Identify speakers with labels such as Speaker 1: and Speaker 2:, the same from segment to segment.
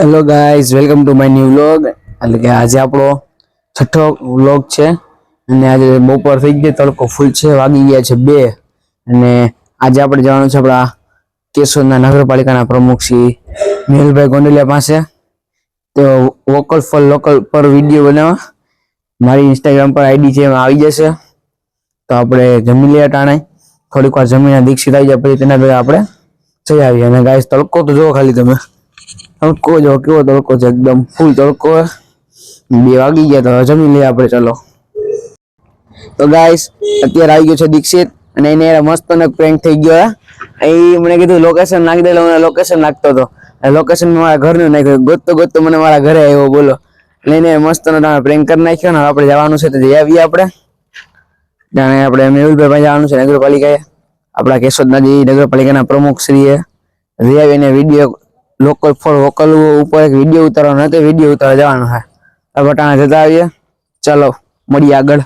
Speaker 1: Hello guys welcome to my new vlog એટલે કે આજે આપણો છઠ્ઠો વ્લોગ છે. અને આજે બપોર થઈ ગઈ, તડકો ફૂલ છે, વાગી ગયા છે બે. અને આજે આપણે જવાનું છે આપણા કેશોદના નગરપાલિકાના પ્રમુખ શ્રી મેહુલભાઈ ગોંડલિયા પાસે. તેઓ વોકલ ફોર લોકલ પર વીડિયો બનાવવા. મારી ઇન્સ્ટાગ્રામ પર આઈડી છે, એમાં આવી જશે. તો આપણે જમી લઈએ ટાણે. થોડીક વાર જમીને દીક્ષિત આવી જાય, પછી તેના ભેગા આપણે જઈ આવીએ. અને ગાઈઝ તડકો તો જુઓ ખાલી તમે. તડકો જો કેવો તડકો છે, એકદમ ફૂલ તડકો બે વાગી ગયા તો જમી લઈએ આપણે, ચલો. તો ગાઈસ અત્યારે આવી ગયો છે દીક્ષિત અને એને મસ્ત નો પ્રેન્ક થઈ ગયો એ મને કીધું લોકેશન નાખી દેલો મને લોકેશન નાખતો હતો. લોકેશન મારા ઘરનું નાખ્યું. ગોતતો ગોતતો મને મારા ઘરે આવ્યો, બોલો. લઈને મસ્તનો તમે પ્રેન્ક કરી નાખ્યો ને આપણે જવાનું છે તો જઈ આવીએ આપણે. જાણે આપણે મેહુલભાઈ જવાનું છે, નગરપાલિકાએ. આપણા કેશોદના નગરપાલિકાના પ્રમુખ શ્રીએ જઈ આવીને વીડિયો લોકલ ફોર વોકલ ઉપર એક વીડિયો ઉતારવાનો હતો વીડિયો ઉતારવા જવાનો હા બટાણા જતા આવીએ. ચાલો, મળીએ આગળ.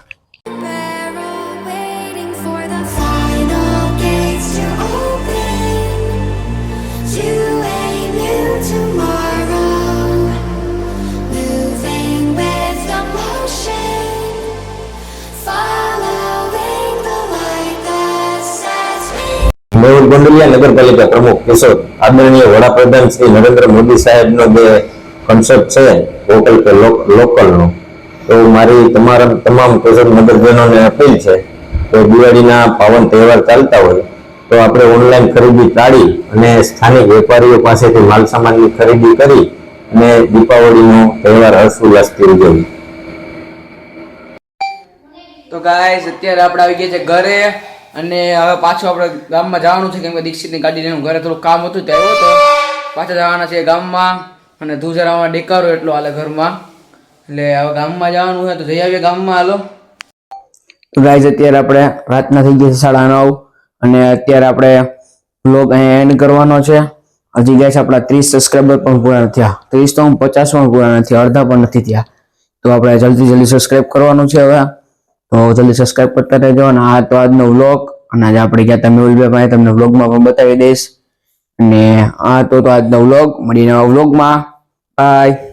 Speaker 2: મેહુલ ગોંડલિયા નગરપાલિકા પ્રમુખ કેશોદ આદરણીય વડાપ્રધાન શ્રી નરેન્દ્ર મોદી સાહેબનો જે કોન્સેપ્ટ છે વોકલ કે લોકલનો તો મારી તમારા, તમામ કેશોદ નગરજનોને અપીલ છે કે દિવાળીના પાવન તહેવાર ચાલતા હોય, તો આપણે ઓનલાઈન ખરીદી ટાળી અને સ્થાનિક વેપારીઓ પાસેથી માલ સામાનની ખરીદી કરી અને દીપાવળીનો તહેવાર હર્ષોલ્લાસથી ઉજવવી
Speaker 1: તો ગાઈસ અત્યારે આપણે આવી ગયા છે ઘરે. અને હવે પાછું આપણે ગામમાં જવાનું છે, કેમ કે દીક્ષિતની ગાડી ઘરે થોડું કામ હતું તે આવ્યો તો. પાછા જવાના છે ગામમાં, અને ધુજરામાં ડેકારો એટલો હાલે ઘરમાં. એટલે હવે ગામમાં જવાનું છે તો જઈ આવીએ ગામમાં, હાલો. તો ગાઈઝ અત્યારે આપણે રાતના થઈ ગયા છે સાડા નવ, અને અત્યારે આપણે બ્લોગ અહીંયા એન્ડ કરવાનો છે. હજી ગાઈસ આપણા ત્રીસ સબસ્ક્રાઈબર પણ પૂરા થયા. ત્રીસ તો હું પચાસ પણ પૂરા નથી અડધા પણ નથી થયા. તો આપણે જલ્દી જલ્દી સબસ્ક્રાઈબ કરવાનું છે હવે. તો જલ્દી સબસ્ક્રાઇબ કરતા રહેજો અને આ તો આજનો વ્લોગ અને આજે આપણે ગયા તમે ઉલભાઈ ભાઈ તમને વ્લોગમાં પણ બતાવી દઈશ. અને આ તો તો આજનો વ્લોગ મળી નવા વ્લોગમાં બાય